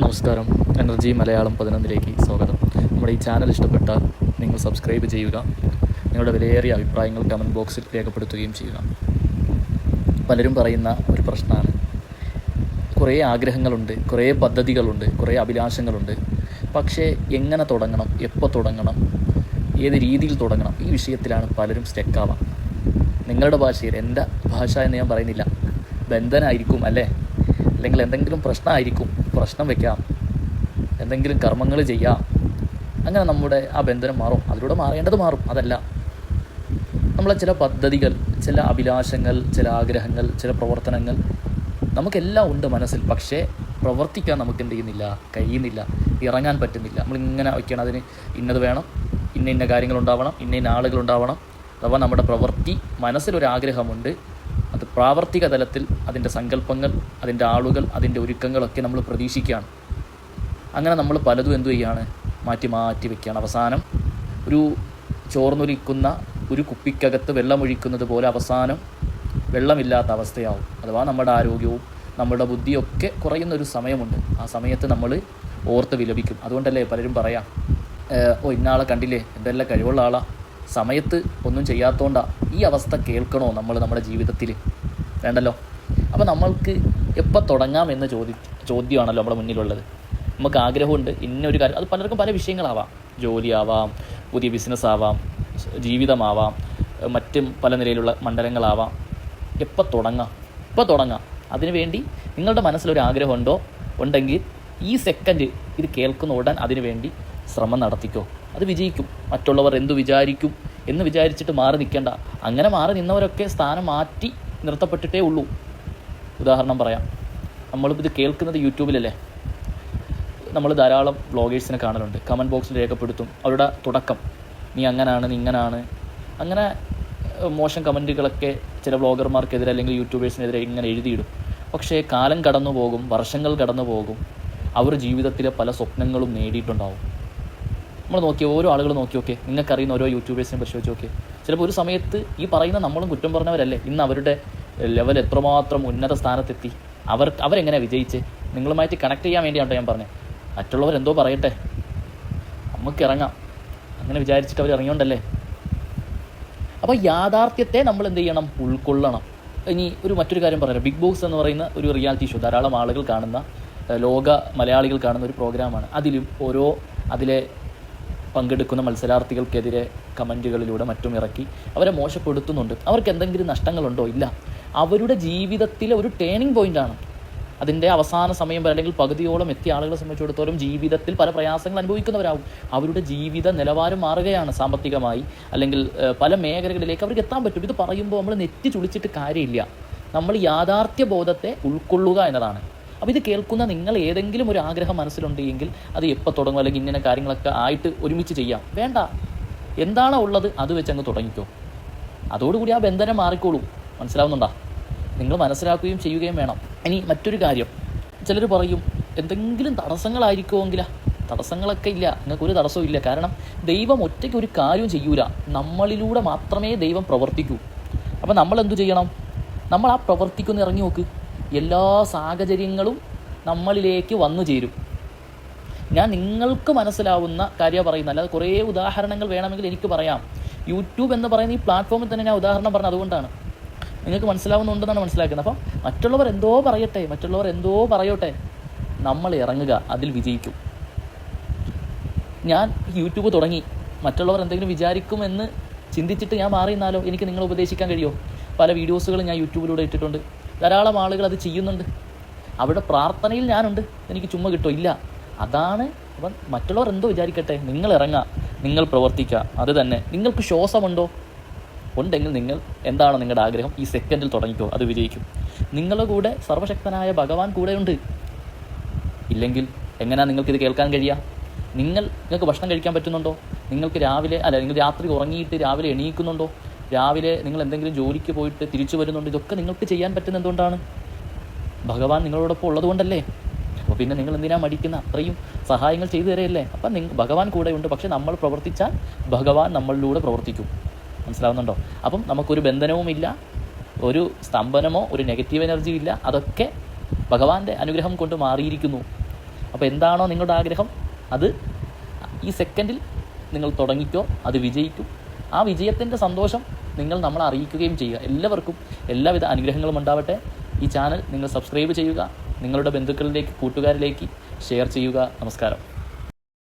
നമസ്കാരം. എനർജി മലയാളം പതിനൊന്നിലേക്ക് സ്വാഗതം. നമ്മുടെ ഈ ചാനൽ ഇഷ്ടപ്പെട്ടാൽ നിങ്ങൾ സബ്സ്ക്രൈബ് ചെയ്യുക. നിങ്ങളുടെ വിലയേറിയ അഭിപ്രായങ്ങൾ കമന്റ് ബോക്സിൽ രേഖപ്പെടുത്തുകയും ചെയ്യുക. പലരും പറയുന്ന ഒരു പ്രശ്നമാണ്. കുറേ ആഗ്രഹങ്ങളുണ്ട് കുറേ പദ്ധതികളുണ്ട് കുറേ അഭിലാഷങ്ങളുണ്ട്. പക്ഷേ എങ്ങനെ തുടങ്ങണം എപ്പോൾ തുടങ്ങണം ഏത് രീതിയിൽ തുടങ്ങണം ഈ വിഷയത്തിലാണ് പലരും സ്റ്റെക്കാവാം. നിങ്ങളുടെ ഭാഷയിൽ എന്റെ ഭാഷ എന്ന് ഞാൻ പറയുന്നില്ല. ബന്ധനായിരിക്കും അല്ലേ? അല്ലെങ്കിൽ എന്തെങ്കിലും പ്രശ്നമായിരിക്കും. പ്രശ്നം വെക്കാം. എന്തെങ്കിലും കർമ്മങ്ങൾ ചെയ്യാം. അങ്ങനെ നമ്മുടെ ആ ബന്ധനം മാറും. അതിലൂടെ മാറേണ്ടത് മാറും. അതല്ല. നമ്മളെ ചില പദ്ധതികൾ ചില അഭിലാഷങ്ങൾ ചില ആഗ്രഹങ്ങൾ ചില പ്രവർത്തനങ്ങൾ നമുക്കെല്ലാം ഉണ്ട് മനസ്സിൽ. പക്ഷേ പ്രവർത്തിക്കാൻ നമുക്ക് എന്ത് ചെയ്യുന്നില്ല? കഴിയുന്നില്ല. ഇറങ്ങാൻ പറ്റുന്നില്ല. നമ്മളിങ്ങനെ വയ്ക്കണം. അതിന് ഇന്നത് വേണം. ഇന്ന ഇന്ന കാര്യങ്ങളുണ്ടാവണം ഇന്ന ഇന്ന ആളുകളുണ്ടാവണം അഥവാ നമ്മുടെ പ്രവൃത്തി മനസ്സിലൊരാഗ്രഹമുണ്ട്. പ്രാവർത്തിക തലത്തിൽ അതിന്റെ സങ്കല്പങ്ങൾ അതിന്റെ ആളുകൾ അതിന്റെ ഒരുക്കങ്ങളൊക്കെ നമ്മൾ പ്രതീക്ഷിക്കുകയാണ്. അങ്ങനെ നമ്മൾ പലതും എന്തു ചെയ്യാണ്? മാറ്റി മാറ്റി വയ്ക്കുകയാണ് അവസാനം ഒരു ചോർന്നൊലിക്കുന്ന ഒരു കുപ്പിക്കകത്ത് വെള്ളമൊഴിക്കുന്നത് പോലെ അവസാനം വെള്ളമില്ലാത്ത അവസ്ഥയാവും. അഥവാ നമ്മുടെ ആരോഗ്യവും നമ്മുടെ ബുദ്ധിയൊക്കെ കുറയുന്ന ഒരു സമയമുണ്ട്. ആ സമയത്ത് നമ്മൾ ഓർത്ത് വിലപിക്കും. അതുകൊണ്ടല്ലേ പലരും പറയാം "ഏഹ്, ഓ ഇന്നാളെ കണ്ടില്ലേ? എന്തെല്ലാം കഴിവുള്ള ആളാ. സമയത്ത് ഒന്നും ചെയ്യാത്തതുകൊണ്ടാ ഈ അവസ്ഥ കേൾക്കണോ നമ്മൾ നമ്മുടെ ജീവിതത്തിൽ? വേണ്ടല്ലോ? അപ്പോൾ നമ്മൾക്ക് എപ്പോൾ തുടങ്ങാം എന്ന ചോദ്യ ചോദ്യമാണല്ലോ നമ്മുടെ മുന്നിലുള്ളത്. നമുക്ക് ആഗ്രഹമുണ്ട് ഇന്നൊരു കാര്യം അത് പലർക്കും പല വിഷയങ്ങളാവാം. ജോലിയാവാം പുതിയ ബിസിനസ് ആവാം ജീവിതമാവാം മറ്റും പല നിലയിലുള്ള മണ്ഡലങ്ങളാവാം. എപ്പോൾ തുടങ്ങാം? ഇപ്പോൾ തുടങ്ങാം? അതിനുവേണ്ടി നിങ്ങളുടെ മനസ്സിലൊരു ആഗ്രഹമുണ്ടോ? ഉണ്ടെങ്കിൽ ഈ സെക്കൻഡ് ഇത് കേൾക്കുന്ന ഉടൻ അതിനു വേണ്ടി ശ്രമം നടത്തിക്കോ. അത് വിജയിക്കും. മറ്റുള്ളവർ എന്തു വിചാരിക്കും എന്ന് വിചാരിച്ചിട്ട് മാറി നിൽക്കേണ്ട. അങ്ങനെ മാറി നിന്നവരൊക്കെ സ്ഥാനം മാറ്റി നിർത്തപ്പെട്ടിട്ടേ ഉള്ളൂ. ഉദാഹരണം പറയാം. നമ്മളിപ്പോൾ ഇത് കേൾക്കുന്നത് യൂട്യൂബിലല്ലേ? നമ്മൾ ധാരാളം വ്ളോഗേഴ്സിനെ കാണലുണ്ട്. കമന്റ് ബോക്സിൽ രേഖപ്പെടുത്തും. അവരുടെ തുടക്കം നീ അങ്ങനാണ് നീ ഇങ്ങനാണ്. അങ്ങനെ മോശം കമന്റുകളൊക്കെ ചില വ്ളോഗർമാർക്കെതിരെ അല്ലെങ്കിൽ യൂട്യൂബേഴ്സിനെതിരെ ഇങ്ങനെ എഴുതിയിടും. പക്ഷേ കാലം കടന്നു പോകും വർഷങ്ങൾ കടന്നു പോകും അവർ ജീവിതത്തിലെ പല സ്വപ്നങ്ങളും നേടിയിട്ടുണ്ടാവും. നമ്മൾ നോക്കി ഓരോ ആളുകൾ നോക്കി നോക്കി നിങ്ങൾക്കറിയുന്ന ഓരോ യൂട്യൂബേഴ്സിനെ പരിശോധിച്ച് നോക്കി. ചിലപ്പോൾ ഒരു സമയത്ത് ഈ പറയുന്ന നമ്മളും കുറ്റം പറഞ്ഞവരല്ലേ? ഇന്ന് അവരുടെ ലെവൽ എത്രമാത്രം ഉന്നത സ്ഥാനത്തെത്തി? അവർ അവരെങ്ങനെ വിജയിച്ച്? നിങ്ങളുമായിട്ട് കണക്ട് ചെയ്യാൻ വേണ്ടിയാണ് ഞാൻ പറഞ്ഞത് മറ്റുള്ളവർ എന്തോ പറയട്ടെ? നമുക്ക് ഇറങ്ങാം. അങ്ങനെ വിചാരിച്ചിട്ട് അവർ ഇറങ്ങിയോണ്ടല്ലേ? അപ്പോൾ യാഥാർത്ഥ്യത്തെ നമ്മൾ എന്ത് ചെയ്യണം? ഉൾക്കൊള്ളണം. ഇനി ഒരു മറ്റൊരു കാര്യം പറയാം. ബിഗ് ബോസ് എന്ന് പറയുന്ന ഒരു റിയാലിറ്റി ഷോ ധാരാളം ആളുകൾ കാണുന്ന ലോക മലയാളികൾ കാണുന്ന ഒരു പ്രോഗ്രാമാണ് അതിലും ഓരോ അതിലെ പങ്കെടുക്കുന്ന മത്സരാർത്ഥികൾക്കെതിരെ കമന്റുകളിലൂടെ മറ്റും ഇറക്കി അവരെ മോശപ്പെടുത്തുന്നുണ്ട്. അവർക്ക് എന്തെങ്കിലും നഷ്ടങ്ങളുണ്ടോ? ഇല്ല. അവരുടെ ജീവിതത്തിലെ ഒരു ടേണിംഗ് പോയിന്റാണ് അതിന്റെ അവസാന സമയം വരെ അല്ലെങ്കിൽ പകുതിയോളം എത്തിയ ആളുകളെ സംബന്ധിച്ചിടത്തോളം ജീവിതത്തിൽ പല പ്രയാസങ്ങൾ അനുഭവിക്കുന്നവരാകും. അവരുടെ ജീവിത നിലവാരം മാറുകയാണ് സാമ്പത്തികമായി അല്ലെങ്കിൽ പല മേഖലകളിലേക്ക് അവർക്ക് എത്താൻ പറ്റും. ഇത് പറയുമ്പോൾ നമ്മൾ നെറ്റി ചുളിച്ചിട്ട് കാര്യമില്ല. നമ്മൾ യാഥാർത്ഥ്യ ബോധത്തെ ഉൾക്കൊള്ളുക എന്നതാണ്. അപ്പോൾ ഇത് കേൾക്കുന്ന നിങ്ങൾ ഏതെങ്കിലും ഒരു ആഗ്രഹം മനസ്സിലുണ്ടെങ്കിൽ അത് എപ്പോൾ തുടങ്ങും? അല്ലെങ്കിൽ ഇങ്ങനെ കാര്യങ്ങളൊക്കെ ആയിട്ട് ഒരുമിച്ച് ചെയ്യാം. വേണ്ട. എന്താണോ ഉള്ളത് അത് വെച്ച് അങ്ങ് തുടങ്ങിക്കോ. അതോടുകൂടി ആ ബന്ധനം മാറിക്കോളൂ. മനസ്സിലാവുന്നുണ്ടോ? നിങ്ങൾ മനസ്സിലാക്കുകയും ചെയ്യുകയും വേണം. ഇനി മറ്റൊരു കാര്യം. ചിലർ പറയും എന്തെങ്കിലും തടസ്സങ്ങളായിരിക്കുമെങ്കിലാ. തടസ്സങ്ങളൊക്കെ ഇല്ല. നിങ്ങൾക്ക് ഒരു തടസ്സവും ഇല്ല. കാരണം ദൈവം ഒറ്റയ്ക്ക് ഒരു കാര്യവും ചെയ്യൂല. നമ്മളിലൂടെ മാത്രമേ ദൈവം പ്രവർത്തിക്കൂ. അപ്പോൾ നമ്മൾ എന്തു ചെയ്യണം? നമ്മൾ ആ പ്രവർത്തിക്കുന്ന ഇറങ്ങി നോക്ക്. എല്ലാ സാഹചര്യങ്ങളും നമ്മളിലേക്ക് വന്നു ചേരും. ഞാൻ നിങ്ങൾക്ക് മനസ്സിലാവുന്ന കാര്യം പറയുന്നത്. അല്ലാതെ കുറേ ഉദാഹരണങ്ങൾ വേണമെങ്കിൽ എനിക്ക് പറയാം. യൂട്യൂബ് എന്ന് പറയുന്ന ഈ പ്ലാറ്റ്ഫോമിൽ തന്നെ ഞാൻ ഉദാഹരണം പറഞ്ഞത് അതുകൊണ്ടാണ്. നിങ്ങൾക്ക് മനസ്സിലാവുന്നുണ്ടെന്നാണ് മനസ്സിലാക്കുന്നത്. അപ്പം മറ്റുള്ളവർ എന്തോ പറയട്ടെ മറ്റുള്ളവർ എന്തോ പറയട്ടെ നമ്മൾ ഇറങ്ങുക അതിൽ വിജയിക്കും. ഞാൻ യൂട്യൂബ് തുടങ്ങി. മറ്റുള്ളവർ എന്തെങ്കിലും വിചാരിക്കുമെന്ന് ചിന്തിച്ചിട്ട് ഞാൻ മാറി എനിക്ക് നിങ്ങളെ ഉപദേശിക്കാൻ കഴിയുമോ പല വീഡിയോസുകളും ഞാൻ യൂട്യൂബിലൂടെ ഇട്ടിട്ടുണ്ട്. ധാരാളം ആളുകൾ അത് ചെയ്യുന്നുണ്ട്. അവിടെ പ്രാർത്ഥനയിൽ ഞാനുണ്ട്. എനിക്ക് ചുമ്മാ കിട്ടുമോ ഇല്ല. അതാണ് അപ്പം മറ്റുള്ളവർ എന്തോ വിചാരിക്കട്ടെ. നിങ്ങൾ ഇറങ്ങുക നിങ്ങൾ പ്രവർത്തിക്കുക അത് തന്നെ. നിങ്ങൾക്ക് ശ്വാസമുണ്ടോ? ഉണ്ടെങ്കിൽ നിങ്ങൾ എന്താണ് നിങ്ങളുടെ ആഗ്രഹം? ഈ സെക്കൻഡിൽ തുടങ്ങിക്കോ. അത് വിജയിക്കും. നിങ്ങളുടെ കൂടെ സർവശക്തനായ ഭഗവാൻ കൂടെയുണ്ട്. ഇല്ലെങ്കിൽ എങ്ങനെയാണ് നിങ്ങൾക്കിത് കേൾക്കാൻ കഴിയുക നിങ്ങൾ നിങ്ങൾക്ക് ഭക്ഷണം കഴിക്കാൻ പറ്റുന്നുണ്ടോ? നിങ്ങൾക്ക് രാവിലെ അല്ല നിങ്ങൾ രാത്രി ഉറങ്ങിയിട്ട് രാവിലെ എണീക്കുന്നുണ്ടോ? രാവിലെ നിങ്ങൾ എന്തെങ്കിലും ജോലിക്ക് പോയിട്ട് തിരിച്ചു വരുന്നുണ്ട് ഇതൊക്കെ നിങ്ങൾക്ക് ചെയ്യാൻ പറ്റുന്ന എന്തുകൊണ്ടാണ്? ഭഗവാൻ നിങ്ങളോടൊപ്പം ഉള്ളതുകൊണ്ടല്ലേ? അപ്പോൾ പിന്നെ നിങ്ങൾ എന്തിനാ മടിക്കുന്ന? അത്രയും സഹായങ്ങൾ ചെയ്തു തരയല്ലേ? അപ്പം നിങ്ങൾ ഭഗവാൻ കൂടെയുണ്ട് പക്ഷേ നമ്മൾ പ്രവർത്തിച്ചാൽ ഭഗവാൻ നമ്മളിലൂടെ പ്രവർത്തിക്കും. മനസ്സിലാവുന്നുണ്ടോ? അപ്പം നമുക്കൊരു ബന്ധനവുമില്ല ഒരു സ്തംഭനമോ ഒരു നെഗറ്റീവ് എനർജിയും ഇല്ല. അതൊക്കെ ഭഗവാന്റെ അനുഗ്രഹം കൊണ്ട് മാറിയിരിക്കുന്നു. അപ്പോൾ എന്താണോ നിങ്ങളുടെ ആഗ്രഹം? അത് ഈ സെക്കൻഡിൽ നിങ്ങൾ തുടങ്ങിക്കോ അത് വിജയിക്കും. ആ വിജയത്തിന്റെ സന്തോഷം നിങ്ങൾ നമ്മളെ അറിയിക്കുകയും ചെയ്യുക. എല്ലാവർക്കും എല്ലാവിധ അനുഗ്രഹങ്ങളും ഉണ്ടാവട്ടെ. ഈ ചാനൽ നിങ്ങൾ സബ്സ്ക്രൈബ് ചെയ്യുക. നിങ്ങളുടെ ബന്ധുക്കളിലേക്ക് കൂട്ടുകാരിലേക്ക് ഷെയർ ചെയ്യുക. നമസ്കാരം.